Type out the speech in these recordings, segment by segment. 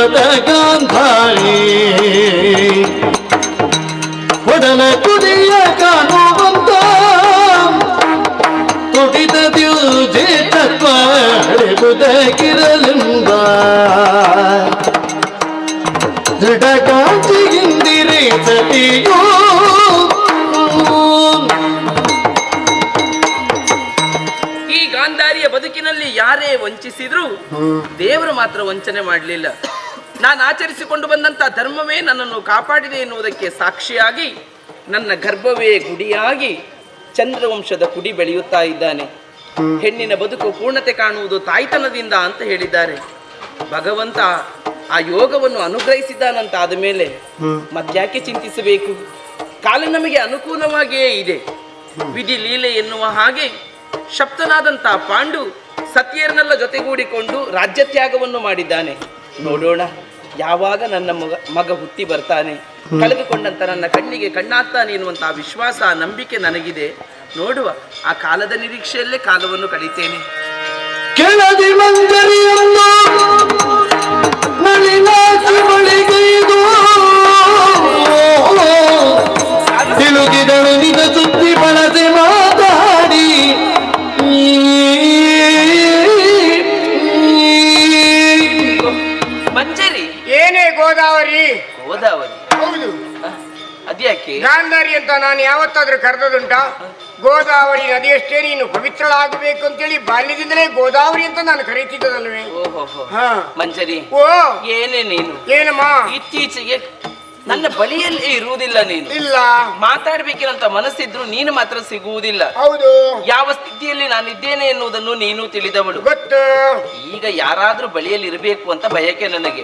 ಮದ ಗಾಂಧಾರಿ ಒಡಲ ಕುಡಿಯ ಕಾಣುವಂತ ತುಡಿದ ದಿಲ್ಜೆ ತತ್ವ ಅಳೆಬುದಗಿರಲೆಂಬ ದೃಢ ಕಾಂತಿಯಿಂದಿರೆ ಸತಿಯೋ. ಈ ಗಾಂಧಾರಿಯ ಬದುಕಿನಲ್ಲಿ ಯಾರೇ ವಂಚಿಸಿದ್ರು ದೇವರು ಮಾತ್ರ ವಂಚನೆ ಮಾಡಲಿಲ್ಲ. ನಾನು ಆಚರಿಸಿಕೊಂಡು ಬಂದಂಥ ಧರ್ಮವೇ ನನ್ನನ್ನು ಕಾಪಾಡಿದೆ ಎನ್ನುವುದಕ್ಕೆ ಸಾಕ್ಷಿಯಾಗಿ ನನ್ನ ಗರ್ಭವೇ ಗುಡಿಯಾಗಿ ಚಂದ್ರವಂಶದ ಕುಡಿ ಬೆಳೆಯುತ್ತಾ ಇದ್ದಾನೆ. ಹೆಣ್ಣಿನ ಬದುಕು ಪೂರ್ಣತೆ ಕಾಣುವುದು ತಾಯ್ತನದಿಂದ ಅಂತ ಹೇಳಿದ್ದಾರೆ. ಭಗವಂತ ಆ ಯೋಗವನ್ನು ಅನುಗ್ರಹಿಸಿದ್ದಾನಂತ ಆದ ಮೇಲೆ ಮತ್ಯಾಕೆ ಚಿಂತಿಸಬೇಕು? ಕಾಲ ನಮಗೆ ಅನುಕೂಲವಾಗಿಯೇ ಇದೆ. ವಿಧಿ ಲೀಲೆ ಎನ್ನುವ ಹಾಗೆ ಶಪ್ತನಾದಂಥ ಪಾಂಡು ಸತ್ಯರನ್ನೆಲ್ಲ ಜೊತೆಗೂಡಿಕೊಂಡು ರಾಜ್ಯ ತ್ಯಾಗವನ್ನು ಮಾಡಿದ್ದಾನೆ. ನೋಡೋಣ. ಯಾವಾಗ ನನ್ನ ಮಗ ಮಗ ಹುಟ್ಟಿ ಬರ್ತಾನೆ? ಕಳೆದುಕೊಂಡಂತ ನನ್ನ ಕಣ್ಣಿಗೆ ಕಣ್ಣಾಗ್ತಾನೆ ಎನ್ನುವಂತಹ ವಿಶ್ವಾಸ ನಂಬಿಕೆ ನನಗಿದೆ. ನೋಡುವ, ಆ ಕಾಲದ ನಿರೀಕ್ಷೆಯಲ್ಲೇ ಕಾಲವನ್ನು ಕಳೀತೇನೆ. ಕೆಳದಿ ಮಂಜರಿಯನ್ನು ಗೋದಾವರಿ. ಗೋದಾವರಿ. ಹೌದು. ಅದ್ಯಾಕೆ? ಗಾಂಧಾರಿ ಅಂತ ನಾನು ಯಾವತ್ತಾದ್ರೂ ಕರೆದದುಂಟ ಗೋದಾವರಿ ನದಿಯಷ್ಟೇ ನೀನು ಪವಿತ್ರಳಾಗಬೇಕು ಅಂತೇಳಿ ಬಾಲ್ಯದಿಂದಲೇ ಗೋದಾವರಿ ಅಂತ ನಾನು ಕರೀತಿದ್ದದಲ್ವೇ ಓಹೋ ಹಾ. ಮಂಜರಿ ಓ. ಏನೇ ನೀನು? ಏನಮ್ಮ? ಇತ್ತೀಚೆಗೆ ನನ್ನ ಬಳಿಯಲ್ಲಿ ಇರುವುದಿಲ್ಲ ನೀನು. ಇಲ್ಲ. ಮಾತಾಡ್ಬೇಕಿರಂತ ಮನಸ್ಸಿದ್ರು ನೀನು ಮಾತ್ರ ಸಿಗುವುದಿಲ್ಲ. ಹೌದು. ಯಾವ ಸ್ಥಿತಿಯಲ್ಲಿ ನಾನಿದ್ದೇನೆ ಎನ್ನುವುದನ್ನು ನೀನು ತಿಳಿದವಳು. ಗೊತ್ತು. ಈಗ ಯಾರಾದ್ರೂ ಬಳಿಯಲ್ಲಿ ಇರಬೇಕು ಅಂತ ಬಯಕೆ ನನಗೆ.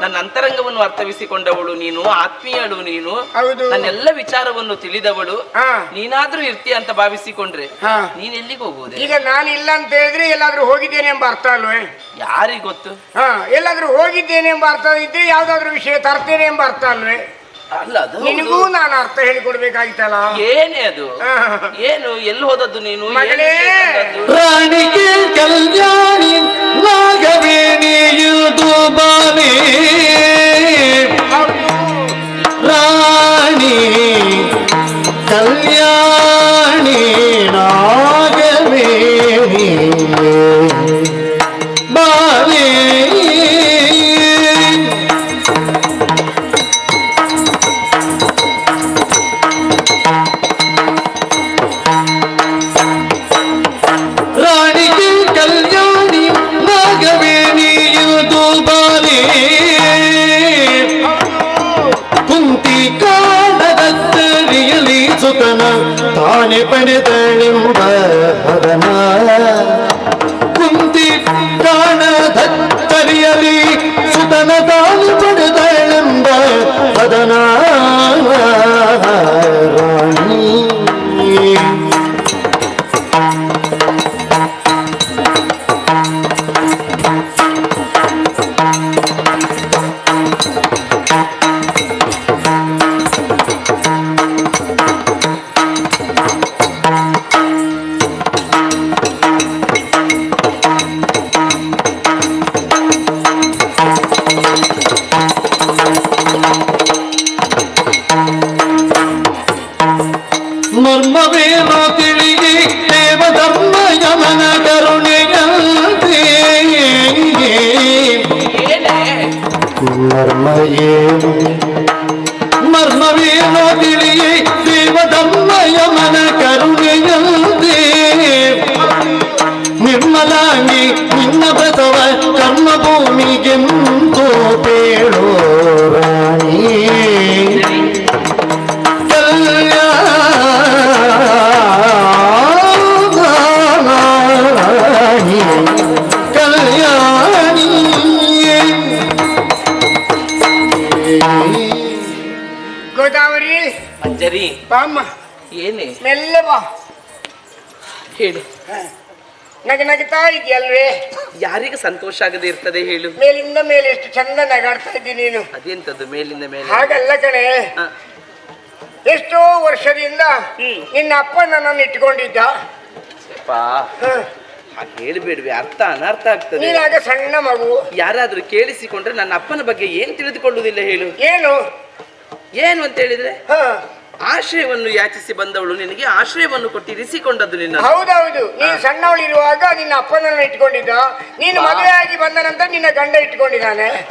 ನನ್ನ ಅಂತರಂಗವನ್ನು ಅರ್ಥವಿಸಿಕೊಂಡವಳು ನೀನು ಆತ್ಮೀಯಳು ನೀನು. ಹೌದು. ನನ್ನೆಲ್ಲ ವಿಚಾರವನ್ನು ತಿಳಿದವಳು. ಹಾ ನೀನಾದ್ರೂ ಇರ್ತೀಯ ಅಂತ ಭಾವಿಸಿಕೊಂಡ್ರೆ ಹಾ. ನೀನ್ ಎಲ್ಲಿಗೆ ಹೋಗುವುದೇ? ಈಗ ನಾನು ಇಲ್ಲ ಅಂತ ಹೇಳಿದ್ರೆ ಎಲ್ಲಾದ್ರೂ ಹೋಗಿದ್ದೇನೆ ಎಂಬ ಅರ್ಥ ಅಲ್ವೇ? ಯಾರಿಗ್ ಗೊತ್ತು? ಹಾ ಎಲ್ಲಾದ್ರೂ ಹೋಗಿದ್ದೇನೆ ಎಂಬ ಅರ್ಥ ಇದ್ರೆ ಯಾವ್ದಾದ್ರು ವಿಷಯ ತರ್ತೇನೆ ಎಂಬ ಅರ್ಥ ಅಲ್ವೇ? ಅಲ್ಲ ಅದು ನಿನಗೂ ನಾನು ಅರ್ಥ ಹೇಳಿಕೊಡ್ಬೇಕಾಗಿತ್ತಲ್ಲ ಏನೇ ಅದು? ಏನು ಎಲ್ಲಿ ಹೋದದ್ದು ನೀನು? ಮಗಳೇ. ರಾಣಿಗೆ ಕಲ್ಯಾಣಿ ನಾಗವೇಣಿಯುದು ಬಾಣಿ ರಾಣಿ ಕಲ್ಯಾಣಿ ತಾನೆ ಪಡೆದಳೆಂಬ ಹದನ യവനോ തിളികെ ദേവധർമ്മ യമന കരുണിയന്തേ നർമ്മയേ ಮೆಲ್ಲ ಬಾ. ಹೇಳು. ನಗ ನಗತಾ ಇದೆಯಲ್ವೇ? ಯಾರಿಗೆ ಸಂತೋಷ ಆಗದೆ ಇರ್ತದೆ ಹೇಳು. ಮೇಲಿಂದ ಮೇಲೆ ಎಷ್ಟು ಚಂದ ನಗಾಡ್ತಾ ಇದ್ದಿ ನೀನು. ಅದೆಂತದ್ದು ಮೇಲಿಂದ ಮೇಲೆ? ಹಾಗಲ್ಲ ಕಣೆ. ಹ. ಎಷ್ಟೋ ವರ್ಷದಿಂದ ಹ್ಮ್. ನಿನ್ನ ಅಪ್ಪ ನನ್ನನ್ನು ಇಟ್ಕೊಂಡಿದ್ದ. ಅಪ್ಪ ಹ. ಹಾಗೆ ಹೇಳ್ಬೇಡ್ವಿ ಅರ್ಥ ಅನರ್ಥ ಆಗ್ತದೆ. ನೀನಾಗ ಸಣ್ಣ ಮಗು. ಯಾರಾದ್ರೂ ಕೇಳಿಸಿಕೊಂಡ್ರೆ ನನ್ನ ಅಪ್ಪನ ಬಗ್ಗೆ ಏನ್ ತಿಳಿದುಕೊಳ್ಳುವುದಿಲ್ಲ ಹೇಳು. ಏನು? ಏನು ಅಂತ ಹೇಳಿದ್ರೆ? ಹ. ಆಶ್ರಯವನ್ನು ಯಾಚಿಸಿ ಬಂದವಳು ನಿನಗೆ ಆಶ್ರಯವನ್ನು ಕೊಟ್ಟು ಇರಿಸಿಕೊಂಡದ್ದು ನಿನ್ನ ಹೌದೌದು. ನೀನು ಸಣ್ಣವಳಿರುವಾಗ ನಿನ್ನ ಅಪ್ಪನನ್ನು ಇಟ್ಕೊಂಡಿದ್ದ ನೀನು ಮದುವೆಯಾಗಿ ಬಂದ ನಂತರ ನಿನ್ನ ಗಂಡ ಇಟ್ಕೊಂಡಿದ್ದಾನೆ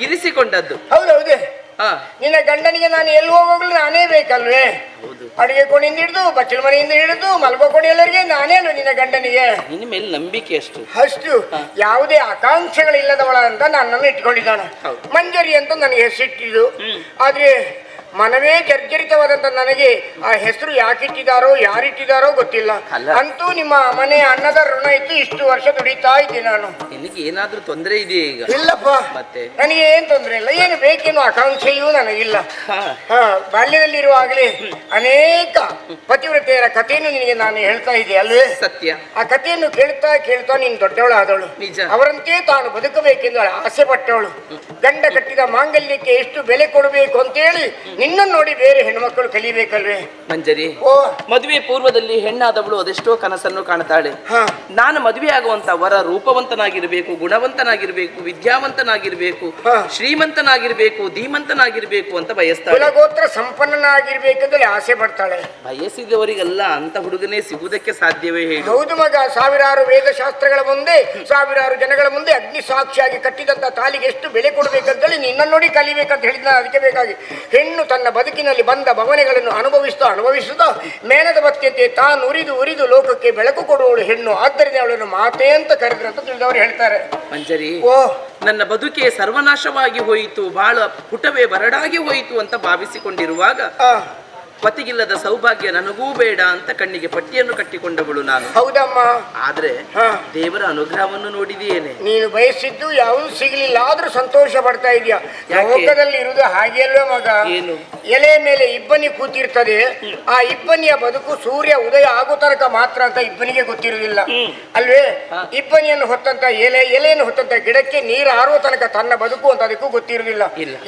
ಇರಿಸಿಕೊಂಡದ್ದು. ಹೌದೌದು. ಹಾ ನಿನ್ನ ಗಂಡನಿಗೆ ನಾನು ಎಲ್ಲಿ ಹೋಗೋಗ್ಲು ನಾನೇ ಬೇಕಲ್ವೇ? ಹೌದು. ಅಡುಗೆ ಕೋಣೆಯಿಂದ ಹಿಡಿದು ಬಚ್ಚಲ ಮನೆಯಿಂದ ಹಿಡಿದು ಮಲ್ಗೋ ಕೋಣೆ ಎಲ್ಲರಿಗೆ ನಾನೇನು ನಿನ್ನ ಗಂಡನಿಗೆ? ನಿನ್ನ ಮೇಲೆ ನಂಬಿಕೆ ಅಷ್ಟು. ಅಷ್ಟು ಯಾವುದೇ ಆಕಾಂಕ್ಷೆಗಳಿಲ್ಲದವಳ ಅಂತ ನನ್ನನ್ನು ಇಟ್ಕೊಂಡಿದ್ದಾನೆ. ಮಂಜರಿ ಅಂತ ನನಗೆ ಹೆಸರಿಟ್ಟಿದ್ದು. ಆದ್ರೆ ಮನವೇ ಜರ್ಜರಿತವಾದಂತ ನನಗೆ ಆ ಹೆಸರು ಯಾಕಿಟ್ಟಿದಾರೋ ಯಾರಿಟ್ಟಿದಾರೋ ಗೊತ್ತಿಲ್ಲ. ಅಂತೂ ನಿಮ್ಮ ಮನೆ ಅನ್ನದ ಋಣ ಇತ್ತು ಇಷ್ಟು ವರ್ಷ ದುಡಿತಾ ಇದ್ದೆ ನಾನು. ನಿನಗೆ ಏನಾದ್ರೂ ತೊಂದರೆ ಇದೆಯಾ ಈಗ? ಇಲ್ಲಪ್ಪ. ಮತ್ತೆ? ನನಗೆ ಏನ್ ತೊಂದರೆ ಇಲ್ಲ. ಏನು ಬೇಕೇನು ಆಕಾಂಕ್ಷೆಯೂ ನನಗಿಲ್ಲ. ಹಾ. ಬಾಲ್ಯದಲ್ಲಿರುವಾಗಲೇ ಅನೇಕ ಪತಿವ್ರತೆಯರ ಕಥೆಯನ್ನು ನಿನಗೆ ನಾನು ಹೇಳ್ತಾ ಇದ್ದೆ ಅಲ್ವೇ ಸತ್ಯ. ಆ ಕಥೆಯನ್ನು ಕೇಳ್ತಾ ಕೇಳ್ತಾ ನೀನು ದೊಡ್ಡವಳಾದವಳು. ನಿಜ. ಅವರಂತೆ ತಾನು ಬದುಕಬೇಕೆಂದು ಆಸೆ ಪಟ್ಟವಳು ಗಂಡ ಕಟ್ಟಿದ ಮಾಂಗಲ್ಯಕ್ಕೆ ಎಷ್ಟು ಬೆಲೆ ಕೊಡಬೇಕು ಅಂತೇಳಿ ನಿನ್ನನ್ನು ನೋಡಿ ಬೇರೆ ಹೆಣ್ಮಕ್ಕಳು ಕಲಿಬೇಕಲ್ವೇ? ಮಂಜರಿ ಓ. ಮದುವೆ ಪೂರ್ವದಲ್ಲಿ ಹೆಣ್ಣಾದವಳು ಅದೆಷ್ಟೋ ಕನಸನ್ನು ಕಾಣ್ತಾಳೆ. ಹಾ. ನಾನು ಮದುವೆ ಆಗುವಂತ ವರ ರೂಪವಂತನಾಗಿರ್ಬೇಕು ಗುಣವಂತನಾಗಿರ್ಬೇಕು ವಿದ್ಯಾವಂತನಾಗಿರ್ಬೇಕು ಹಾ. ಶ್ರೀಮಂತನಾಗಿರ್ಬೇಕು ಧೀಮಂತನಾಗಿರ್ಬೇಕು ಅಂತ ಬಯಸ್ತಾಳೆ. ಕುಲಗೋತ್ರ ಸಂಪನ್ನನಾಗಿರ್ಬೇಕಂತೇಳಿ ಆಸೆ ಪಡ್ತಾಳೆ. ಬಯಸಿದವರಿಗೆಲ್ಲ ಅಂತ ಹುಡುಗನೇ ಸಿಗುವುದಕ್ಕೆ ಸಾಧ್ಯವೇ ಹೇಳು. ಹೌದು ಮಗ ಸಾವಿರಾರು ವೇದಶಾಸ್ತ್ರಗಳ ಮುಂದೆ ಸಾವಿರಾರು ಜನಗಳ ಮುಂದೆ ಅಗ್ನಿ ಸಾಕ್ಷಿಯಾಗಿ ಕಟ್ಟಿದಂತ ತಾಲಿಗೆ ಎಷ್ಟು ಬೆಲೆ ಕೊಡಬೇಕಂತೇಳಿ ನಿನ್ನ ನೋಡಿ ಕಲಿಬೇಕಂತ ಹೇಳಿದ ಅದಕ್ಕೆ ಬೇಕಾಗಿ. ಹೆಣ್ಣು ತನ್ನ ಬದುಕಿನಲ್ಲಿ ಬಂದ ಭವನೆಗಳನ್ನು ಅನುಭವಿಸ್ತಾ ಅನುಭವಿಸುತ್ತಾ ಮೇಣದ ಬತ್ತಿಯಂತೆ ತಾನು ಉರಿದು ಉರಿದು ಲೋಕಕ್ಕೆ ಬೆಳಕು ಕೊಡುವಳು ಹೆಣ್ಣು. ಆದ್ದರಿಂದ ಅವಳನ್ನು ಮಾತೆ ಅಂತ ಕರೆದ್ರು ಅಂತ ತಿಳಿದವರು ಹೇಳ್ತಾರೆ. ಮಂಜರಿ ಓ. ನನ್ನ ಬದುಕೆ ಸರ್ವನಾಶವಾಗಿ ಹೋಯಿತು ಬಹಳ ಪುಟವೇ ಬರಡಾಗಿ ಹೋಯಿತು ಅಂತ ಭಾವಿಸಿಕೊಂಡಿರುವಾಗ ಪತಿಗಿಲ್ಲದ ಸೌಭಾಗ್ಯ ನನಗೂ ಬೇಡ ಅಂತ ಕಣ್ಣಿಗೆ ಪಟ್ಟಿಯನ್ನು ಕಟ್ಟಿಕೊಂಡವಳು ನಾನು. ಹೌದಮ್ಮ. ಆದ್ರೆ ದೇವರ ಅನುಗ್ರಹವನ್ನು ನೋಡಿದೆಯೇನೆ. ನೀನು ಬಯಸಿದ್ದು ಯಾವುದು ಸಿಗಲಿಲ್ಲ ಆದ್ರೂ ಸಂತೋಷ ಪಡ್ತಾ ಇದೆಯಾ? ಲೋಕದಲ್ಲಿ ಇರುವುದು ಹಾಗೆ ಅಲ್ವೇ ಮಗ? ಏನು? ಎಲೆ ಮೇಲೆ ಇಬ್ಬನಿ ಕೂತಿರ್ತದೆ ಆ ಇಬ್ಬನಿಯ ಬದುಕು ಸೂರ್ಯ ಉದಯ ಆಗೋ ತನಕ ಮಾತ್ರ ಅಂತ ಇಬ್ಬನಿಗೆ ಗೊತ್ತಿರುವುದಿಲ್ಲ. ಅಲ್ವೇ? ಇಬ್ಬನಿಯನ್ನು ಹೊತ್ತಂತ ಎಲೆ ಎಲೆಯನ್ನು ಹೊತ್ತಂತ ಗಿಡಕ್ಕೆ ನೀರು ಆರುವ ತನಕ ತನ್ನ ಬದುಕು ಅಂತ ಅದಕ್ಕೂ ಗೊತ್ತಿರುವುದಿಲ್ಲ.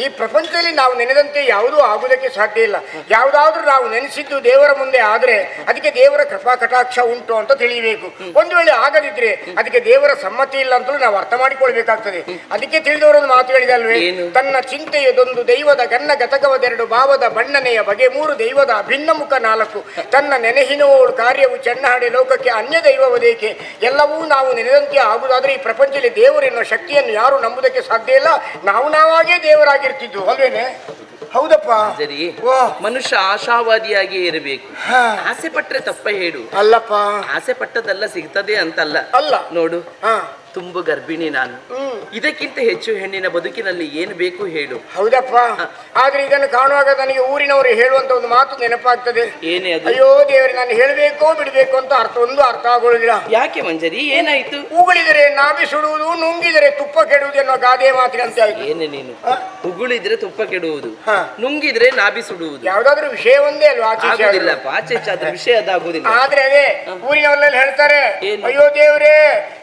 ಈ ಪ್ರಪಂಚದಲ್ಲಿ ನಾವು ನೆನೆದಂತೆ ಯಾವುದೂ ಆಗುವುದಕ್ಕೆ ಸಾಧ್ಯ ಇಲ್ಲ. ಯಾವುದಾದ್ರೂ ನಾವು ನೆನೆಸಿದ್ದು ದೇವರ ಮುಂದೆ ಆದರೆ ಅದಕ್ಕೆ ದೇವರ ಕೃಪಾ ಕಟಾಕ್ಷ ಉಂಟು ಅಂತ ತಿಳಿಯಬೇಕು. ಒಂದು ವೇಳೆ ಆಗದಿದ್ರೆ ಅದಕ್ಕೆ ದೇವರ ಸಮ್ಮತಿ ಇಲ್ಲ ಅಂತಲೂ ನಾವು ಅರ್ಥ ಮಾಡಿಕೊಳ್ಬೇಕಾಗ್ತದೆ. ಅದಕ್ಕೆ ತಿಳಿದವರೊಂದು ಮಾತು ಹೇಳಿದಲ್ವೇ? ತನ್ನ ಚಿಂತೆಯದೊಂದು ದೈವದ ಗನ್ನ ಗತಕವದೆರಡು ಭಾವದ ಬಣ್ಣನೆಯ ಬಗೆ ಮೂರು ದೈವದ ಅಭಿನ್ನ ಮುಖ ನಾಲ್ಕು. ತನ್ನ ನೆನೆಹಿನೋಳು ಕಾರ್ಯವು ಚೆನ್ನಹಡೆ ಲೋಕಕ್ಕೆ ಅನ್ಯ ದೈವವದೇಕೆ? ಎಲ್ಲವೂ ನಾವು ನೆನೆದಂತೆ ಆಗುವುದಾದ್ರೆ ಈ ಪ್ರಪಂಚದಲ್ಲಿ ದೇವರೆನ್ನುವ ಶಕ್ತಿಯನ್ನು ಯಾರು ನಂಬುದಕ್ಕೆ ಸಾಧ್ಯ ಇಲ್ಲ. ನಾವು ನಾವಾಗೇ ದೇವರಾಗಿರ್ತಿದ್ದು. ಅಲ್ವೇನೆ? ಹೌದಪ್ಪ. ಸರಿ ಓ ಮನುಷ್ಯ ಆಶಾವಾದಿಯಾಗಿ ಇರಬೇಕು. ಆಸೆ ಪಟ್ರೆ ತಪ್ಪ ಹೇಳು. ಅಲ್ಲಪ್ಪ. ಆಸೆ ಪಟ್ಟದಲ್ಲ ಸಿಗ್ತದೆ ಅಂತಲ್ಲ. ಅಲ್ಲ. ನೋಡು. ಹಾ. ತುಂಬು ಗರ್ಭಿಣಿ ನಾನು. ಹ್ಮ್. ಇದಕ್ಕಿಂತ ಹೆಚ್ಚು ಹೆಣ್ಣಿನ ಬದುಕಿನಲ್ಲಿ ಏನು ಬೇಕು ಹೇಳು. ಹೌದಪ್ಪ. ಆದ್ರೆ ಇದನ್ನು ಕಾಣುವಾಗ ನನಗೆ ಊರಿನವರು ಹೇಳುವಂತ ಒಂದು ಮಾತು ನೆನಪಾಗ್ತದೆ. ಏನೇ ಅದು? ಅಯ್ಯೋ ದೇವರೇ ನಾನು ಹೇಳಬೇಕೋ ಬಿಡಬೇಕು ಅಂತ ಅರ್ಥ ಒಂದು ಅರ್ಥ ಆಗೋದಿಲ್ಲ. ಯಾಕೆ ಮಂಜರಿ? ಏನಾಯ್ತು? ಉಗುಳಿದರೆ ನಾಭಿ ಸುಡುವುದು ನುಂಗಿದರೆ ತುಪ್ಪ ಕೆಡುವುದು ಎನ್ನುವ ಗಾದೆ ಮಾತಿನಂತೆ ಆಯ್ತು ಏನೇ ನೀನು? ಉಗುಳಿದ್ರೆ ತುಪ್ಪ ಕೆಡುವುದು ನುಂಗಿದ್ರೆ ನಾಭಿ ಸುಡುವುದು. ಯಾವ್ದಾದ್ರು ವಿಷಯ ಒಂದೇ ಅಲ್ವಾ ಆಚೆ ಈಚೆ ಆಗುದಿಲ್ಲ ಆಗೋದು. ಆಚೆ ಅದ್ರ ವಿಷಯ ಅದಾಗುದಿಲ್ಲ. ಆದ್ರೆ ಅದೇ ಊರಿನವರಲ್ಲಿ ಹೇಳ್ತಾರೆ? ಅಯ್ಯೋ ದೇವ್ರೆ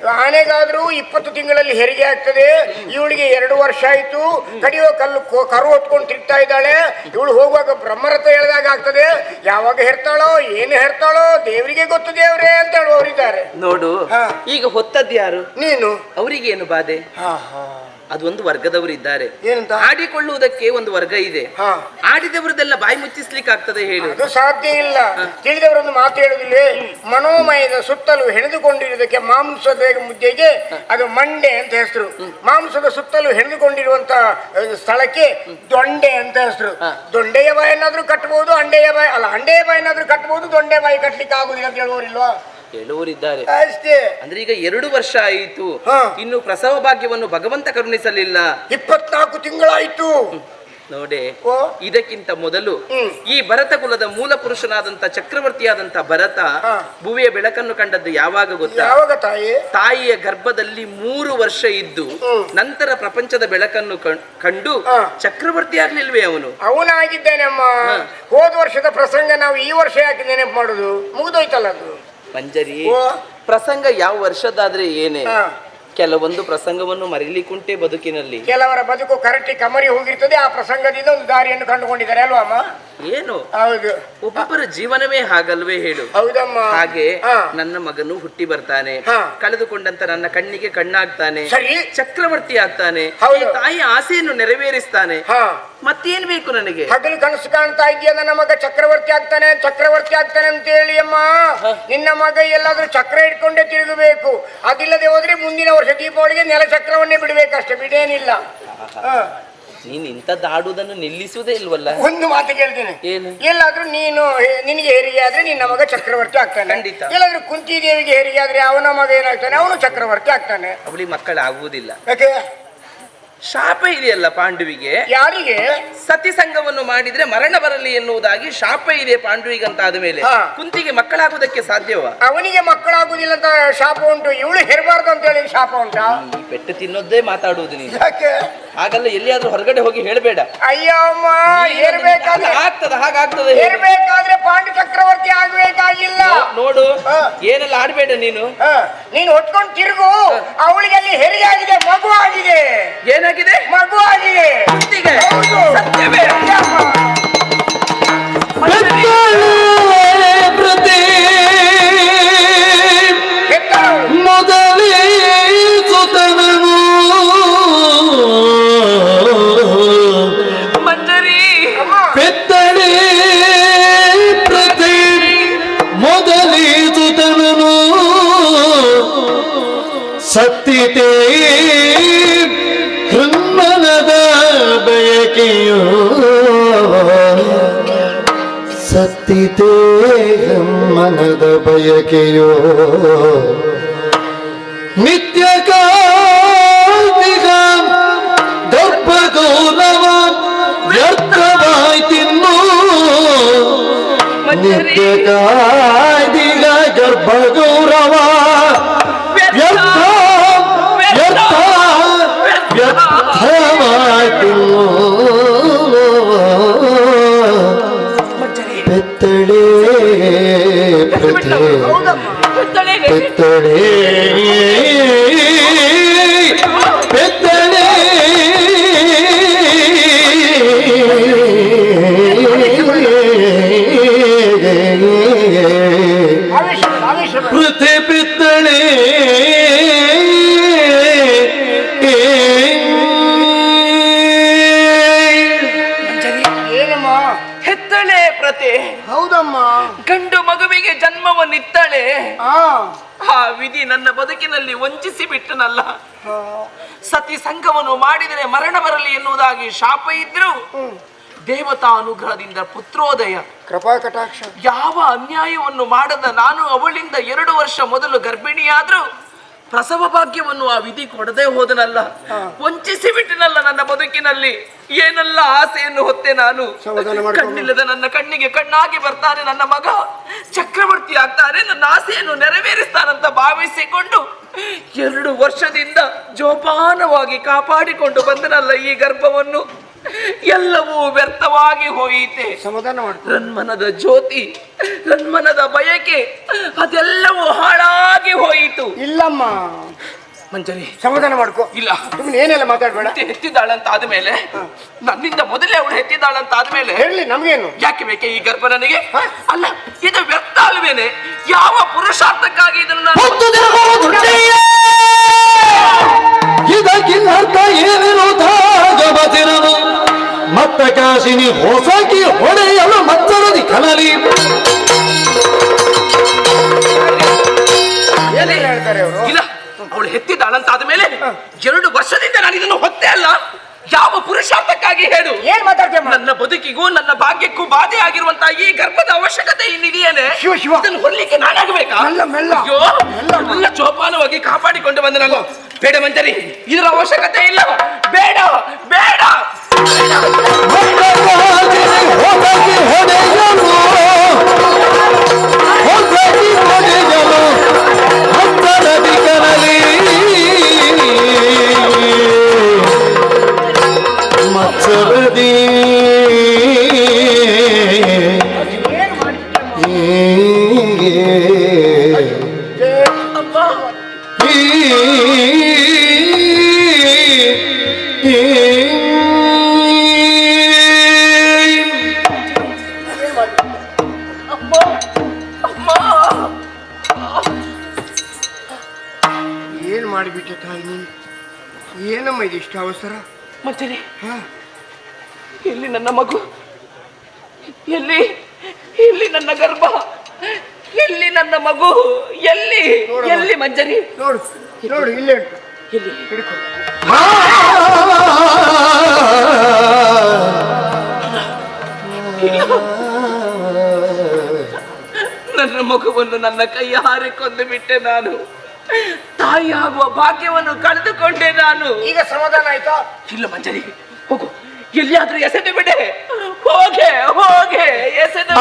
ಆನೆಗಾದ್ರೂ ಇಪ್ಪತ್ತು ತಿಂಗಳಲ್ಲಿ ಹೆರಿಗೆ ಆಗ್ತದೆ. ಇವಳಿಗೆ ಎರಡು ವರ್ಷ ಆಯ್ತು. ಕಡಿಯೋ ಕಲ್ಲು ಕರು ಹೊತ್ಕೊಂಡು ತಿರ್ತಾ ಇದ್ದಾಳೆ. ಇವಳು ಹೋಗುವಾಗ ಬ್ರಹ್ಮರಥ ಎಳೆದಾಗ ಆಗ್ತದೆ. ಯಾವಾಗ ಹೆರ್ತಾಳೋ ಏನು ಹೆರ್ತಾಳೋ ದೇವರಿಗೆ ಗೊತ್ತು ದೇವ್ರೆ ಅಂತ ಹೇಳುವವರಿದ್ದಾರೆ ನೋಡು. ಈಗ ಹೊತ್ತದ್ದು ಯಾರು? ನೀನು. ಅವರಿಗೇನು ಬಾಧೆ? ಹಾ ಹಾ. ಅದೊಂದು ವರ್ಗದವರು ಇದ್ದಾರೆ. ಏನಂತ? ಆಡಿಕೊಳ್ಳುವುದಕ್ಕೆ ಒಂದು ವರ್ಗ ಇದೆ. ಹಾ. ಆಡಿದವರದೆಲ್ಲ ಬಾಯಿ ಮುಚ್ಚಿಸ್ಲಿಕ್ಕೆ ಆಗ್ತದೆ ಹೇಳಿ. ಅದು ಸಾಧ್ಯ ಇಲ್ಲ. ತಿಳಿದವರೊಂದು ಮಾತು ಹೇಳುದಿಲ್ಲ ಮನೋಮಯದ ಸುತ್ತಲೂ ಹೆಣೆದುಕೊಂಡಿರುವುದಕ್ಕೆ ಮಾಂಸದ ಮುದ್ದೆಗೆ ಅದು ಮಂಡೆ ಅಂತ ಹೆಸರು. ಮಾಂಸದ ಸುತ್ತಲೂ ಹೆಣೆದುಕೊಂಡಿರುವಂತಹ ಸ್ಥಳಕ್ಕೆ ದೊಂಡೆ ಅಂತ ಹೆಸರು. ದೊಂಡೆಯ ಬಾಯನ್ನಾದ್ರೂ ಕಟ್ಟಬಹುದು ಅಂಡೆಯ ಬಾಯಿ ಅಲ್ಲ ಅಂಡೆಯ ಬಾಯನ್ನಾದ್ರೂ ಕಟ್ಟಬಹುದು ದೊಂಡೆ ಬಾಯಿ ಕಟ್ಟಲಿಕ್ಕೆ ಆಗುದಿಲ್ಲ ಅಂತ ಹೇಳುವರಿದ್ದಾರೆ ಅಷ್ಟೇ. ಅಂದ್ರೆ ಈಗ ಎರಡು ವರ್ಷ ಆಯಿತು. ಹಾ. ಇನ್ನು ಪ್ರಸವ ಭಾಗ್ಯವನ್ನು ಭಗವಂತ ಕರುಣಿಸಲಿಲ್ಲ. ಇಪ್ಪತ್ನಾಲ್ಕು ತಿಂಗಳಾಯ್ತು. ನೋಡಿ ಓ. ಇದಕ್ಕಿಂತ ಮೊದಲು ಹ್ಮ್. ಈ ಭರತ ಕುಲದ ಮೂಲ ಪುರುಷನಾದಂತ ಚಕ್ರವರ್ತಿಯಾದಂತ ಭರತ ಹಾ. ಭುವಿಯ ಬೆಳಕನ್ನು ಕಂಡದ್ದು ಯಾವಾಗ ಗೊತ್ತಾ? ಯಾವಾಗ ತಾಯಿ? ತಾಯಿಯ ಗರ್ಭದಲ್ಲಿ ಮೂರು ವರ್ಷ ಇದ್ದು ಹ್ಮ್. ನಂತರ ಪ್ರಪಂಚದ ಬೆಳಕನ್ನು ಕಣ್- ಕಂಡು ಹಾ. ಚಕ್ರವರ್ತಿ ಆಗ್ಲಿಲ್ವೇ ಅವನು? ಅವನಾಗಿದ್ದೇನಮ್ಮ? ಹೋದ ವರ್ಷದ ಪ್ರಸಂಗ ನಾವು ಈ ವರ್ಷ ಯಾಕೆ ನೆನಪು ಮಾಡುದು? ಮುಗಿದೋಯ್ತಲ್ಲ ಅದು? ಮಂಜರಿ ಓ. ಪ್ರಸಂಗ ಯಾವ ವರ್ಷದಾದ್ರೆ ಏನೇ? ಹಾ. ಕೆಲವೊಂದು ಪ್ರಸಂಗವನ್ನು ಮರೀಲಿಕ್ಕುಂಟೆ ಬದುಕಿನಲ್ಲಿ. ಕೆಲವರ ಬದುಕು ಕರಟಿ ಕಮರಿ ಹೋಗಿರ್ತದೆ ಆ ಪ್ರಸಂಗದಿಂದ ಒಂದು ದಾರಿಯನ್ನು ಕಂಡುಕೊಂಡಿದ್ದಾರೆ ಅಲ್ವಾ ಅಮ್ಮ? ಏನು? ಹೌದು. ಒಬ್ಬೊಬ್ಬರ ಜೀವನವೇ ಹಾಗಲ್ವೇ ಹೇಳು. ಹೌದಮ್ಮ. ಹಾಗೆ ನನ್ನ ಮಗನು ಹುಟ್ಟಿ ಬರ್ತಾನೆ. ಕಳೆದುಕೊಂಡಂತ ನನ್ನ ಕಣ್ಣಿಗೆ ಕಣ್ಣಾಗ್ತಾನೆ. ಚಕ್ರವರ್ತಿ ಆಗ್ತಾನೆ. ತಾಯಿ ಆಸೆಯನ್ನು ನೆರವೇರಿಸ್ತಾನೆ. ಹಾ. ಮತ್ತೇನ್ ಬೇಕು ನನಗೆ? ಹಗಲು ಕನಸು ಕಾಣ್ತಾ ಇದೆಯಾ ನನ್ನ ಮಗ ಚಕ್ರವರ್ತಿ ಆಗ್ತಾನೆ. ಚಕ್ರವರ್ತಿ ಆಗ್ತಾನೆ ಅಂತ ಹೇಳಿ ಅಮ್ಮ. ನಿನ್ನ ಮಗ ಎಲ್ಲಾದ್ರೂ ಚಕ್ರ ಇಟ್ಕೊಂಡೇ ತಿರುಗಬೇಕು. ಅದಿಲ್ಲದೆ ಹೋದ್ರೆ ಮುಂದಿನ ವರ್ಷ ದೀಪಾವಳಿಗೆ ನೆಲ ಚಕ್ರವನ್ನೇ ಬಿಡಬೇಕಷ್ಟೇ. ಬಿಡೇನಿಲ್ಲ. ಹ. ನೀನ್ ಇಂಥದ್ದು ಆಡುವುದನ್ನು ನಿಲ್ಲಿಸುವುದೇ ಇಲ್ವಲ್ಲ? ಒಂದು ಮಾತು ಕೇಳ್ತೇನೆ. ಏನು? ಎಲ್ಲಾದ್ರೂ ನೀನು ಹೇ- ನಿನಗೆ ಹೆರಿಗೆ ಆದ್ರೆ ನಿನ್ನ ಮಗ ಚಕ್ರವರ್ತಿ ಆಗ್ತಾನೆ. ಖಂಡಿತ. ಎಲ್ಲಾದ್ರೂ ಕುಂತಿ ದೇವಿಗೆ ಹೆರಿಗೆ ಆದ್ರೆ ಅವನ ಮಗ ಏನಾಗ್ತಾನೆ? ಅವನು ಚಕ್ರವರ್ತಿ ಆಗ್ತಾನೆ. ಅವಳಿ ಮಕ್ಕಳಾಗುವುದಿಲ್ಲ. ಯಾಕೆ? ಶಾಪ ಇದೆಯಲ್ಲ ಪಾಂಡುವಿಗೆ? ಯಾರಿಗೆ? ಸತಿ ಸಂಘವನ್ನು ಮಾಡಿದ್ರೆ ಮರಣ ಬರಲಿ ಎನ್ನುವುದಾಗಿ ಶಾಪ ಇದೆ ಪಾಂಡುವಿಗೆ ಅಂತ ಆದ ಮೇಲೆ ಕುಂತಿಗೆ ಮಕ್ಕಳಾಗುವುದಕ್ಕೆ ಸಾಧ್ಯವ? ಅವನಿಗೆ ಮಕ್ಕಳಾಗುದಿಲ್ಲ ಅಂತ ಶಾಪ ಉಂಟು. ಇವಳು ಹೆರಬಾರ್ದು ಅಂತ ಹೇಳಿ ಶಾಪ ಉಂಟಾ? ಬೆಟ್ಟ ಪೆಟ್ಟು ತಿನ್ನೋದೇ ಮಾತಾಡುವುದು ನೀನು. ಯಾಕೆ? ಹಾಗಲ್ಲ ಎಲ್ಲಿಯಾದ್ರೂ ಹೊರಗಡೆ ಹೋಗಿ ಹೇಳಬೇಡ. ಅಯ್ಯಮ್ಮ ಅಮ್ಮ ಏರ್ಬೇಕಾದ್ರೆ ಆಗ್ತದ ಹಾಗಾಗ್ತದೆ ಹೇರ್ಬೇಕಾದ್ರೆ ಪಾಂಡು ಚಕ್ರವರ್ತಿ ಆಗ್ಬೇಕಾಗಿಲ್ಲ. ನೋಡು. ಏನೆಲ್ಲ ಆಡ್ಬೇಡ ನೀನು? ನೀನು ಹೊತ್ಕೊಂಡು ತಿರುಗು. ಅವಳಿಗೆ ಅಲ್ಲಿ ಹೆರಿಗೆ ಆಗಿದೆ ಮಗು ಆಗಿದೆ. ಏನಾಗಿದೆ? ಮಗು ಮಗುವಾಗಿ. ಸತ್ಯವೇ. ಸತ್ತಿತೇ ಹೃನ್ಮನದ ಬಯಕೆಯೋ? ನಿತ್ಯ ಗರ್ಭ ಗೌರವ ವ್ಯರ್ಥವಾಯ್ತಿನ್ನು ನಿತ್ಯ ಕಾರ್ತಿಕ ಗರ್ಭ 哎 ಗಂಡು ಮಗುವಿಗೆ ಜನ್ಮವನ್ನಿತ್ತಳೆ ಆ. ವಿಧಿ ನನ್ನ ಬದುಕಿನಲ್ಲಿ ವಂಚಿಸಿ ಬಿಟ್ಟನಲ್ಲ ಸತಿ ಸಂಘವನ್ನು ಮಾಡಿದರೆ ಮರಣ ಬರಲಿ ಎನ್ನುವುದಾಗಿ ಶಾಪ ಇದ್ರು ದೇವತಾ ಅನುಗ್ರಹದಿಂದ ಪುತ್ರೋದಯ. ಕೃಪಾ ಕಟಾಕ್ಷ. ಯಾವ ಅನ್ಯಾಯವನ್ನು ಮಾಡದ ನಾನು ಅವಳಿಂದ ಎರಡು ವರ್ಷ ಮೊದಲು ಗರ್ಭಿಣಿಯಾದ್ರೂ ಪ್ರಸವ ಭಾಗ್ಯವನ್ನು ಆ ವಿಧಿ ಕೊಡದೆ ಹೋದನಲ್ಲ. ವಂಚಿಸಿ ಬಿಟ್ಟನಲ್ಲ ನನ್ನ ಬದುಕಿನಲ್ಲಿ. ಏನೆಲ್ಲ ಆಸೆಯನ್ನು ಹೊತ್ತೆ ನಾನು? ಕಣ್ಣಿಲ್ಲದ ನನ್ನ ಕಣ್ಣಿಗೆ ಕಣ್ಣಾಗಿ ಬರ್ತಾನೆ ನನ್ನ ಮಗ. ಚಕ್ರವರ್ತಿ ಆಗ್ತಾನೆ ನನ್ನ ಆಸೆಯನ್ನು ನೆರವೇರಿಸ್ತಾನಂತ ಭಾವಿಸಿಕೊಂಡು ಎರಡು ವರ್ಷದಿಂದ ಜೋಪಾನವಾಗಿ ಕಾಪಾಡಿಕೊಂಡು ಬಂದನಲ್ಲ ಈ ಗರ್ಭವನ್ನು. ಎಲ್ಲವೂ ವ್ಯರ್ಥವಾಗಿ ಹೋಯಿತೆ. ಸಮಾಧಾನ ರನ್ಮನದ ಜ್ಯೋತಿ ರನ್ಮನದ ಬಯಕೆ ಅದೆಲ್ಲವೂ ಹಾಳಾಗಿ ಹೋಯಿತು. ಇಲ್ಲಮ್ಮ. ಮಂಜರಿ. ಸಮಾಧಾನ ಮಾಡ್ಕೊ. ಇಲ್ಲ. ಸುಮ್ಮನೆ ಏನೆಲ್ಲ ಮಾತಾಡ್ಬೇಡ. ಹೆತ್ತಿದ್ದಾಳಂತ ಆದ್ಮೇಲೆ ನನ್ನಿಂದ ಮೊದಲೇ ಅವಳು ಹೆತ್ತಿದ್ದಾಳಂತ ಆದ್ಮೇಲೆ ಹೇಳಿ ನಮ್ಗೇನು? ಯಾಕೆ ಬೇಕೆ ಈ ಗರ್ಭ ನನಗೆ? ಅಲ್ಲ ಇದು ವ್ಯರ್ಥ ಅಲ್ವೇನೆ? ಯಾವ ಪುರುಷಾರ್ಥಕ್ಕಾಗಿ ಇದನ್ನ ಇದಕ್ಕಿಲ್ಲಂತ ಇದಕ್ಕಿನ್ನರ್ಥ ಏನಿರುತ್ತಾಗಬದಿರನು ಮತ್ತ ಕಾಶಿನಿ ಹೊಸಕಿ ಹೊಡೆಯಲು ಮತ್ತರದಿ ಕನಲಿ. ಏನೇನ್ ಹೇಳ್ತಾರೆ ಅವರು ಇಲ್ಲ. ಅವಳು ಹೆತ್ತಿದ್ದಾಳಂತಾದ ಆದ್ಮೇಲೆ ಎರಡು ವರ್ಷದಿಂದ ನಾನು ಇದನ್ನು ಹೊತ್ತೆ ಅಲ್ಲ. ಯಾವ ಪುರುಷಾರ್ಥಕ್ಕಾಗಿ ಹೇಳು. ಏನ್ ಮಾತಾಡ್ತೀಯ ನನ್ನ ಬದುಕಿಗೂ ನನ್ನ ಭಾಗ್ಯಕ್ಕೂ ಬಾಧೆ ಆಗಿರುವಂತ ಈ ಗರ್ಭದ ಅವಶ್ಯಕತೆ ಇನ್ನಿದೆಯೇನೆ? ಶಿವ. ಇದನ್ನು ಹೊರಲಿಕ್ಕೆ ನಾನಾಗಬೇಕಾ. ಅಯ್ಯೋ ಎಲ್ಲ ಜೋಪಾನವಾಗಿ ಕಾಪಾಡಿಕೊಂಡು ಬಂದನಲ್ಲ ಬೇಡ ಮಂಜರಿ ಇದರ ಅವಶ್ಯಕತೆ ಇಲ್ಲ. ಬೇಡ ಬೇಡ. ಮಾಡಿಬಿಟ್ಟೆ ತಾಯಿ ನೀನು ಏನಮ್ಮ ಇದಿಷ್ಟು ಅವಸರ? ಮಂಜರಿ ಹಾ? ಎಲ್ಲಿ ನನ್ನ ಮಗು? ಎಲ್ಲಿ? ಎಲ್ಲಿ ನನ್ನ ಗರ್ಭ? ಎಲ್ಲಿ ನನ್ನ ಮಗು? ಎಲ್ಲಿ? ನೋಡಮ್ಮ. ಎಲ್ಲಿ ಮಂಜರಿ ನೋಡು ನೋಡು ಇಲ್ಲೇ ಉಂಟು. ಎಲ್ಲಿ? ಹಿಡ್ಕೊ. ನನ್ನ ಮಗುವನ್ನು ನನ್ನ ಕೈ ಹಾರಿಕೊಂಡು ಬಿಟ್ಟೆ ನಾನು. ತಾಯಿಯಾಗುವ ಭಾಗ್ಯವನ್ನು ಕಳೆದುಕೊಂಡೆ ನಾನು. ಈಗ ಸಮಾಧಾನ ಆಯ್ತಾ? ಇಲ್ಲ ಮಂಜರಿ ಹೋಗು. ಎಲ್ಲಿಯಾದ್ರೂ ಎಸೆದು ಬಿಡೆ. ಹೋಗೆ ಹೋಗೆ ಎಸೆದು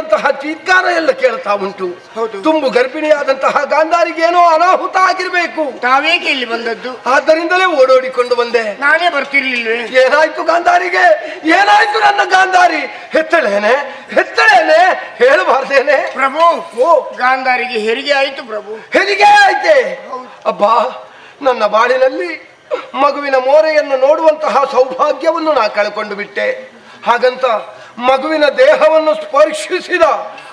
ಭೀಕರವಾದಂತಹ ಚೀತ್ಕಾರ ಎಲ್ಲ ಕೇಳ್ತಾ ಉಂಟು. ಹೌದು. ತುಂಬು ಗರ್ಭಿಣಿಯಾದಂತಹ ಗಾಂಧಾರಿಗೆ ಏನೋ ಅನಾಹುತ ಆಗಿರ್ಬೇಕು. ತಾವೇಗೆ ಇಲ್ಲಿ ಬಂದದ್ದು? ಆದ್ದರಿಂದಲೇ ಓಡೋಡಿಕೊಂಡು ಬಂದೆ. ನಾನೇ ಬರ್ತಿರ್ಲಿಲ್ವೇ? ಏನಾಯ್ತು ಗಾಂಧಾರಿಗೆ? ಏನಾಯ್ತು ನನ್ನ ಗಾಂಧಾರಿ? ಹೆತ್ತಳೇನೆ ಹೆತ್ತಳೇನೆ ಹೇಳಬಾರ್ದೇನೆ. ಪ್ರಭು ಓ. ಗಾಂಧಾರಿಗೆ ಹೆರಿಗೆ ಆಯ್ತು ಪ್ರಭು. ಹೆರಿಗೆ ಆಯ್ತೆ? ಅಬ್ಬಾ ನನ್ನ ಬಾಳಿನಲ್ಲಿ ಮಗುವಿನ ಮೋರೆಯನ್ನು ನೋಡುವಂತಹ ಸೌಭಾಗ್ಯವನ್ನು ನಾ ಕಳ್ಕೊಂಡು ಬಿಟ್ಟೆ. ಹಾಗಂತ ಮಗುವಿನ ದೇಹವನ್ನು ಸ್ಪರ್ಶಿಸಿದ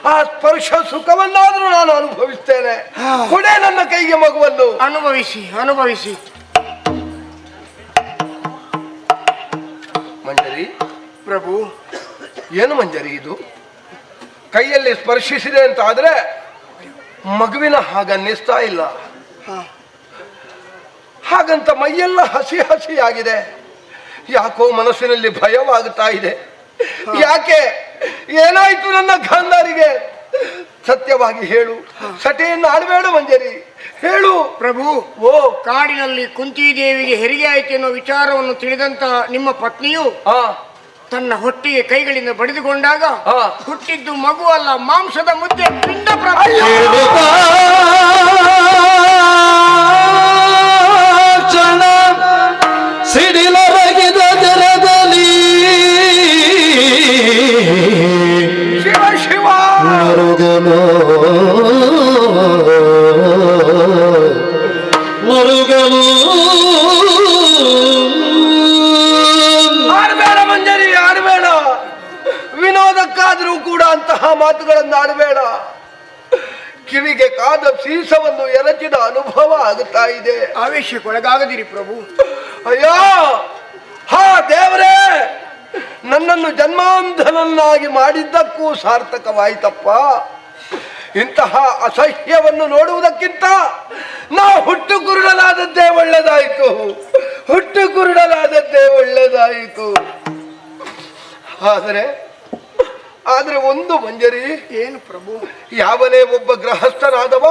ಆ ಸ್ಪರ್ಶ ಸುಖವನ್ನಾದರೂ ನಾನು ಅನುಭವಿಸ್ತೇನೆ. ಕೊಡೆ ನನ್ನ ಕೈಗೆ ಮಗುವನ್ನು. ಅನುಭವಿಸಿ ಅನುಭವಿಸಿ. ಮಂಜರಿ ಪ್ರಭು. ಏನು ಮಂಜರಿ ಇದು? ಕೈಯಲ್ಲಿ ಸ್ಪರ್ಶಿಸಿದೆ ಅಂತ ಆದ್ರೆ ಮಗುವಿನ ಹಾಗನ್ನಿಸ್ತಾ ಇಲ್ಲ. ಹಾಗಂತ ಮೈಯೆಲ್ಲ ಹಸಿ ಹಸಿಯಾಗಿದೆ. ಯಾಕೋ ಮನಸ್ಸಿನಲ್ಲಿ ಭಯವಾಗುತ್ತಾ ಇದೆ. ಯಾಕೆ? ಏನಾಯ್ತು ನನ್ನ ಗಾಂಧಾರಿಗೆ ಸತ್ಯವಾಗಿ ಹೇಳು. ಸಟೆಯನ್ನು ಆಡಬೇಡ ಮಂಜರಿ. ಹೇಳು. ಪ್ರಭು ಓ. ಕಾಡಿನಲ್ಲಿ ಕುಂತಿದೇವಿಗೆ ಹೆರಿಗೆ ಆಯ್ತು ಎನ್ನುವ ವಿಚಾರವನ್ನು ತಿಳಿದಂತ ನಿಮ್ಮ ಪತ್ನಿಯು ತನ್ನ ಹೊಟ್ಟಿಗೆ ಕೈಗಳಿಂದ ಬಡಿದುಕೊಂಡಾಗ. ಹುಟ್ಟಿದ್ದು ಮಗು ಅಲ್ಲ ಮಾಂಸದ ಮುದ್ದೆ. ಪಿಂಡ ಪ್ರಭು ಆಗುತ್ತಾ ಇದೆ ಆವೇಶಕ್ಕೊಳಗಾಗದಿರಿ ಪ್ರಭು. ಅಯ್ಯೋ ಹಾ ದೇವರೇ ನನ್ನನ್ನು ಜನ್ಮಾಂಧನನ್ನಾಗಿ ಮಾಡಿದ್ದಕ್ಕೂ ಸಾರ್ಥಕವಾಯಿತಪ್ಪ. ಇಂತಹ ಅಸಹ್ಯವನ್ನು ನೋಡುವುದಕ್ಕಿಂತ ನಾ ಹುಟ್ಟು ಕುರುಡಲಾದದ್ದೇ ಒಳ್ಳೆದಾಯಿತು. ಹುಟ್ಟು ಕುರುಡಲಾದದ್ದೇ ಒಳ್ಳೆದಾಯಿತು. ಆದರೆ ಆದರೆ ಒಂದು ಮಂಜರಿ ಏನು ಪ್ರಭು? ಯಾವನೇ ಒಬ್ಬ ಗೃಹಸ್ಥನಾದವ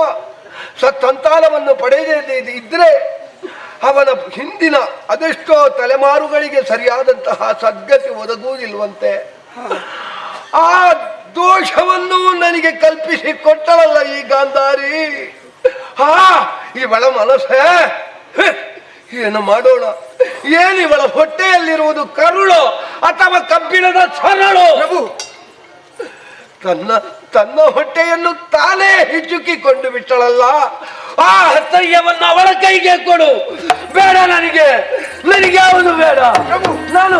ಸತ್ಸಂತಾನವನ್ನು ಪಡೆಯದೇ ಇದ್ರೆ ಅವನ ಹಿಂದಿನ ಅದೆಷ್ಟೋ ತಲೆಮಾರುಗಳಿಗೆ ಸರಿಯಾದಂತಹ ಸದ್ಗತಿ ಒದಗುವುದಿಲ್ವಂತೆ. ಆ ದೋಷವನ್ನು ನನಗೆ ಕಲ್ಪಿಸಿ ಕೊಟ್ಟಳಲ್ಲ ಈ ಗಾಂಧಾರಿ. ಹಾ ಇವಳ ಮನಸ್ಸೇ? ಏನು ಮಾಡೋಣ? ಏನು ಇವಳ ಹೊಟ್ಟೆಯಲ್ಲಿರುವುದು ಕರುಳು ಅಥವಾ ಕಬ್ಬಿಣದ ಸರಳು? ತನ್ನ ತನ್ನ ಹೊಟ್ಟೆಯನ್ನು ತಾನೇ ಹಿಚ್ಚುಕಿಕೊಂಡು ಬಿಟ್ಟಳಲ್ಲ, ಆ ಹತ್ತಯ್ಯವನ್ನು ಅವಳ ಕೈಗೆ ಕೊಡು. ಬೇಡ ನನಗೆ ನನಗೆ ಯಾವುದು ಬೇಡ. ನಾನು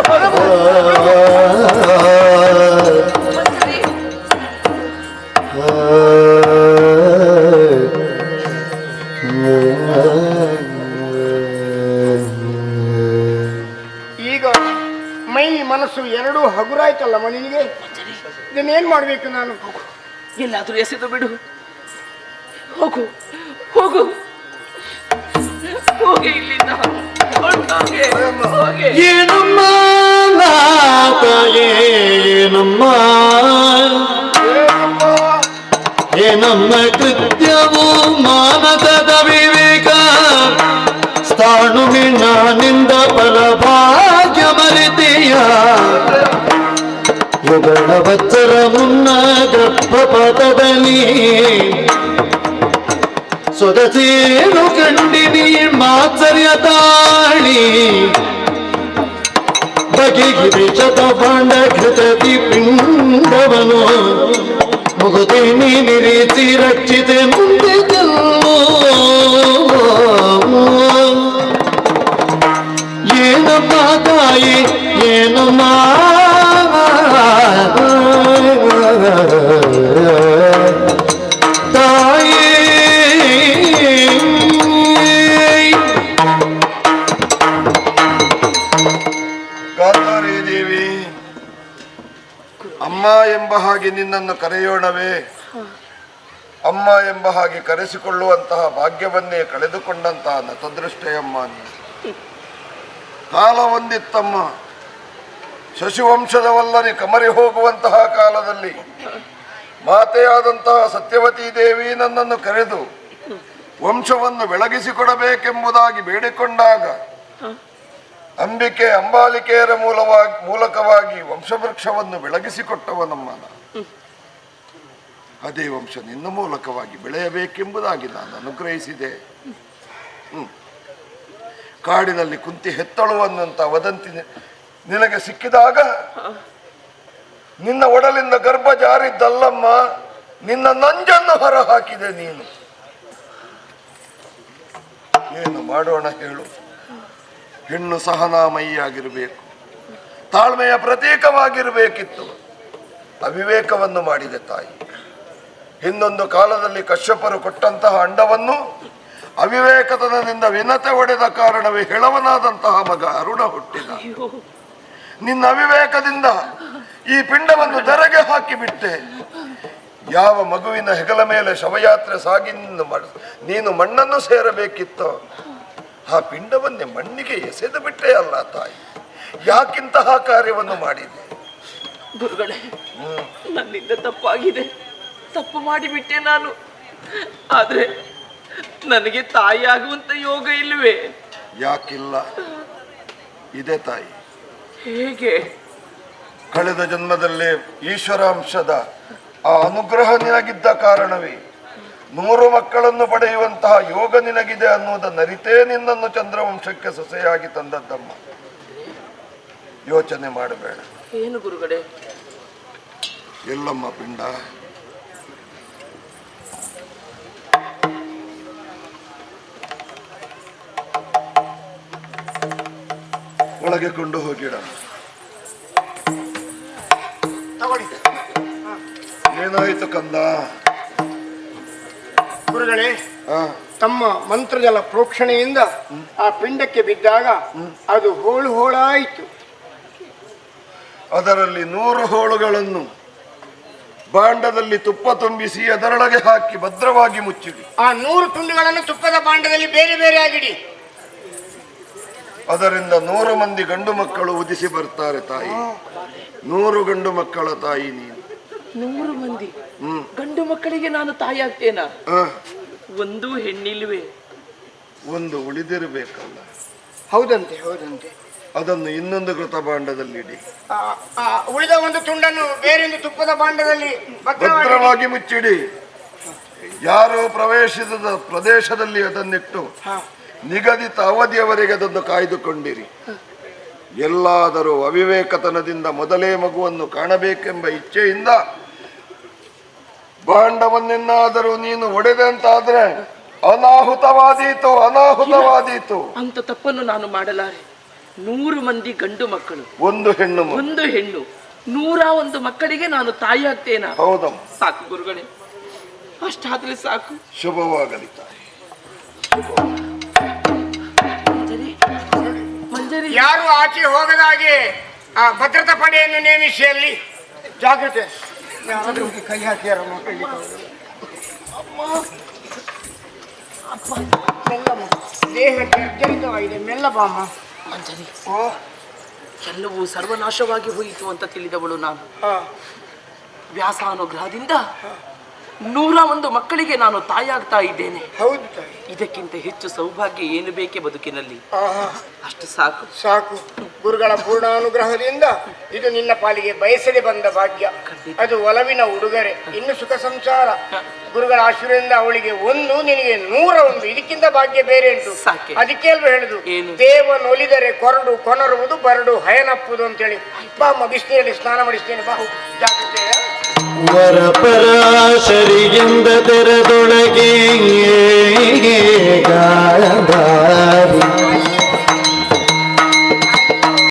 ಎಲ್ಲಾದ್ರೂ ಎಸೆದು ಬಿಡು. ಹೋಗು ಹೋಗು. ಹೋಗಿ ಇಲ್ಲಿಂದ. ಏನಮ್ಮ ನಾತ ಏನಮ್ಮ? ಏನಮ್ಮ? ಕೃತ್ಯವು ಮಾನಸದ ವಿವೇಕ? ಸ್ಥಾಣುವಿನಿಂದ ಫಲಭಾಗ್ಯ ಮರಿತೀಯ? ಯುಗಳ ಮುನ್ನ ತಪ್ಪಬದನಿ ಸೊಗಸೇನು ಕಂಡಿನಿ ಮಾತ್ಸರ್ಯ ತಾಳಿ ಬಗೆಗಿರಿ ಚತಭಾಂಡ ಕೃತತಿ ಪಿಂಡವನು ಮುಗುತಿ ನಿರೀತಿ ರಕ್ಷಿತೆ ಮುಂದೆ ಏನಪ್ಪ ತಾಯಿ ಏನಮ್ಮ ಜನ್ಮೋ ಎಂಬ ಹಾಗೆ ನಿನ್ನನ್ನು ಕರೆಯೋಣವೇ. ಅಮ್ಮ ಎಂಬ ಹಾಗೆ ಕರೆಸಿಕೊಳ್ಳುವಂತಹ ಭಾಗ್ಯವನ್ನೇ ಕಳೆದುಕೊಂಡಂತಹ ನತದೃಷ್ಟೆಯಮ್ಮ ಕಾಲ ಒಂದಿತ್ತಮ್ಮ ಶಶಿವಂಶದವಲ್ಲನೆ ಕಮರಿ ಹೋಗುವಂತಹ ಕಾಲದಲ್ಲಿ ಮಾತೆಯಾದಂತಹ ಸತ್ಯವತಿ ದೇವಿ ನನ್ನನ್ನು ಕರೆದು ವಂಶವನ್ನು ಬೆಳಗಿಸಿಕೊಡಬೇಕೆಂಬುದಾಗಿ ಬೇಡಿಕೊಂಡಾಗ ಅಂಬಿಕೆ ಅಂಬಾಲಿಕೆಯರ ಮೂಲವಾಗಿ ಮೂಲಕವಾಗಿ ವಂಶವೃಕ್ಷವನ್ನು ಬೆಳಗಿಸಿಕೊಟ್ಟವ ನಮ್ಮನ ಅದೇ ವಂಶ ನಿನ್ನ ಮೂಲಕವಾಗಿ ಬೆಳೆಯಬೇಕೆಂಬುದಾಗಿ ನಾನು ಅನುಗ್ರಹಿಸಿದೆ. ಕಾಡಿನಲ್ಲಿ ಕುಂತಿ ಹೆತ್ತಳುವನ್ನಂತ ವದಂತಿ ನಿನಗೆ ಸಿಕ್ಕಿದಾಗ ನಿನ್ನ ಒಡಲಿಂದ ಗರ್ಭ ಜಾರಿದ್ದಲ್ಲಮ್ಮ, ನಿನ್ನ ನಂಜನ್ನು ಹೊರಹಾಕಿದೆ ನೀನು. ಏನು ಮಾಡೋಣ ಹೇಳು. ಹೆಣ್ಣು ಸಹನಾಮಯಿಯಾಗಿರಬೇಕು. ತಾಳ್ಮೆಯ ಪ್ರತೀಕವಾಗಿರಬೇಕಿತ್ತು. ಅವಿವೇಕವನ್ನು ಮಾಡಿದೆ ತಾಯಿ. ಹಿಂದೊಂದು ಕಾಲದಲ್ಲಿ ಕಶ್ಯಪರು ಕೊಟ್ಟಂತಹ ಅಂಡವನ್ನು ಅವಿವೇಕತನದಿಂದ ವಿನತೆ ಒಡೆದ ಕಾರಣವೇ ಹೆಳವನಾದಂತಹ ಮಗ ಅರುಣ ಹುಟ್ಟಿದ. ನಿನ್ನ ಅವಿವೇಕದಿಂದ ಈ ಪಿಂಡವನ್ನು ಧರೆಗೆ ಹಾಕಿಬಿಟ್ಟೆ. ಯಾವ ಮಗುವಿನ ಹೆಗಲ ಮೇಲೆ ಶವಯಾತ್ರೆ ಸಾಗಿ ನೀನು ಮಣ್ಣನ್ನು ಸೇರಬೇಕಿತ್ತೋ. ಆ ಪಿಂಡವನ್ನೇ ಮಣ್ಣಿಗೆ ಎಸೆದು ಬಿಟ್ಟೆ ಅಲ್ಲ ತಾಯಿ. ಯಾಕಿಂತಹ ಕಾರ್ಯವನ್ನು ಮಾಡಿದೆ ಗುರುಗಳೇ ನನ್ನಿಂದ ತಪ್ಪಾಗಿದೆ. ತಪ್ಪು ಮಾಡಿಬಿಟ್ಟೆ ನಾನು. ಆದ್ರೆ ನನಗೆ ತಾಯಿ ಆಗುವಂತ ಯೋಗ ಇಲ್ಲವೇ? ಯಾಕಿಲ್ಲ? ಇದೆ ತಾಯಿ. ಹೇಗೆ? ಕಳೆದ ಜನ್ಮದಲ್ಲಿ ಈಶ್ವರಾಂಶದ ಆ ಅನುಗ್ರಹ ನಿನಗಿದ್ದ ಕಾರಣವೇ? ನೂರು ಮಕ್ಕಳನ್ನು ಪಡೆಯುವಂತಹ ಯೋಗ ನಿನಗಿದೆ ಅನ್ನುವುದನ್ನು ಅರಿತೇ ನಿನ್ನನ್ನು ಚಂದ್ರವಂಶಕ್ಕೆ ಸೊಸೆಯಾಗಿ ತಂದದ್ದಮ್ಮ. ಯೋಚನೆ ಮಾಡಬೇಡ. ಏನು ಗುರುಗಡೆ ಎಲ್ಲಮ್ಮ ಪಿಂಡ. ಒಳಗೆ ಕೊಂಡು ಹೋಗಿಡ. ಏನಾಯ್ತು ಕಂದ? ಗುರುಗಳೇ ತಮ್ಮ ಮಂತ್ರಜಲ ಪ್ರೋಕ್ಷಣೆಯಿಂದ ಆ ಪಿಂಡಕ್ಕೆ ಬಿದ್ದಾಗ ಅದು ಹೋಳು ಹೋಳಾಯಿತು. ಅದರಲ್ಲಿ ನೂರು ಹೋಳುಗಳನ್ನು ಬಾಂಡದಲ್ಲಿ ತುಪ್ಪ ತುಂಬಿಸಿ ಅದರೊಳಗೆ ಹಾಕಿ ಭದ್ರವಾಗಿ ಮುಚ್ಚಿಡಿ ಆ ನೂರು ತುಂಡುಗಳನ್ನು ತುಪ್ಪದ ಬಾಂಡದಲ್ಲಿ ಬೇರೆ ಬೇರೆ ಆಗಿಡಿ. ಅದರಿಂದ ನೂರು ಮಂದಿ ಗಂಡು ಮಕ್ಕಳು ಉದಿಸಿ ಬರ್ತಾರೆ ತಾಯಿ. ನೂರು ಗಂಡು ಮಕ್ಕಳ ತಾಯಿ ನೀನು. ನೂರು ಮಂದಿ. ಗಂಡು ಮಕ್ಕಳಿಗೆ ನಾನು ತಾಯಿ ಆಗ್ತೇನ? ಒಂದು ಹೆಣ್ಣಿಲ್ವೇ. ಒಂದು ಉಳಿದಿರಬೇಕಲ್ಲ. ಹೌದಂತೆ ಹೌದಂತೆ. ಅದನ್ನು ಇನ್ನೊಂದು ಕೃತ ಭಾಂಡದಲ್ಲಿ ಇಡಿ. ಆ, ಉಳಿದ ಒಂದು ತುಂಡನ್ನು ಬೇರೆಂದು ತುಪ್ಪದ ಭಾಂಡದಲ್ಲಿ ಭದ್ರವಾಗಿ ಮುಚ್ಚಿಡಿ. ಯಾರು ಪ್ರವೇಶಿಸಿದ ಪ್ರದೇಶದಲ್ಲಿ ಅದನ್ನಿಟ್ಟು. ನಿಗದಿತ ಅವಧಿಯವರೆಗೆ ಅದನ್ನು ಕಾಯ್ದುಕೊಂಡಿರಿ. ಎಲ್ಲಾದರೂ ಅವಿವೇಕತನದಿಂದ ಮೊದಲೇ ಮಗುವನ್ನು ಕಾಣಬೇಕೆಂಬ ಇಚ್ಛೆಯಿಂದ ಭಾಂಡವನ್ನೆನ್ನಾದರೂ ನೀನು ಒಡೆದಂತಾದ್ರೆ ಅನಾಹುತವಾದೀತು ಅನಾಹುತವಾದೀತು. ಅಂತ ತಪ್ಪನ್ನು ನಾನು ಮಾಡಲಾರೆ. ನೂರು ಮಂದಿ ಗಂಡು ಮಕ್ಕಳು. ಒಂದು ಹೆಣ್ಣು ಒಂದು ಹೆಣ್ಣು. ನೂರ ಒಂದು ಮಕ್ಕಳಿಗೆ ನಾನು ತಾಯಿ ಆಗ್ತೇನ ಹೌದಮ್ಮ ಸಾಕು ಗುರುಗಳೇ. ಅಷ್ಟಾದ್ರೆ ಸಾಕು. ಶುಭವಾಗಲಿ ತಾಯಿ. ಮಂಜರಿ ಯಾರು ಆಚೆ ಹೋಗದ ಹಾಗೆ ಆ ಭದ್ರತಾ ಪಡೆಯನ್ನು ನೇಮಿಸಿ ಅಲ್ಲಿ? ಜಾಗ್ರತೆ. ಯಾರಾದ್ರೂ ಹೋಗಿ ಕೈ ಅಪ್ಪ ಮಕ್ಕಳಿಗೆ ಮೆಲ್ಲಮ್ಮ. ದೇಹ ಅತ್ಯಂತವಾಗಿದೆ ಮೆಲ್ಲಬಾಮ್ಮ ಮಂಜರಿ ಓ ಎಲ್ಲವೂ ಸರ್ವನಾಶವಾಗಿ ಹೋಯಿತು ಅಂತ ತಿಳಿದವಳು ನಾನು ವ್ಯಾಸ ವ್ಯಾಸಾನುಗ್ರಹದಿಂದ ನೂರ ಒಂದು ಮಕ್ಕಳಿಗೆ ನಾನು ತಾಯಾಗ್ತಾ ಇದ್ದೇನೆ. ಹೌದು ತಾಯಿ. ಇದಕ್ಕಿಂತ ಹೆಚ್ಚು ಸೌಭಾಗ್ಯ ಏನು ಬೇಕೆ ಬದುಕಿನಲ್ಲಿ? ಆಹಾ ಅಷ್ಟು ಸಾಕು. ಸಾಕು. ಗುರುಗಳ ಪೂರ್ಣಾನುಗ್ರಹದಿಂದ ಇದು ನಿನ್ನ ಪಾಲಿಗೆ ಬಯಸದೆ ಬಂದ ಭಾಗ್ಯ. ಖಂಡಿತ. ಅದು ಒಲವಿನ ಉಡುಗೊರೆ ಇನ್ನು ಸುಖ ಸಂಸಾರ. ಗುರುಗಳ ಆಶೀರ್ವದಿಂದ ಅವಳಿಗೆ ಒಂದು ನಿನಗೆ ನೂರ ಒಂದು. ಇದಕ್ಕಿಂತ ಭಾಗ್ಯ ಬೇರೆ ಉಂಟು. ಸಾಕೆ. ಅದಕ್ಕೆ ಅಲ್ವ ಹೇಳುದು? ಏನು? ದೇವನೊಲಿದರೆ ಕೊರಡು ಕೊನರುವುದು ಬರಡು ಹಯನಪ್ಪುದು ಅಂತೇಳಿ. ಬಾ ಅಮ್ಮ ಬಿಸಿನೀರಲ್ಲಿ ಸ್ನಾನ ಮಾಡಿಸ್ತೇನೆ. ಬಾ ಜಾಗ್ರತೆ. പരാശരിയന്ത തെര തുടങ്ങിയ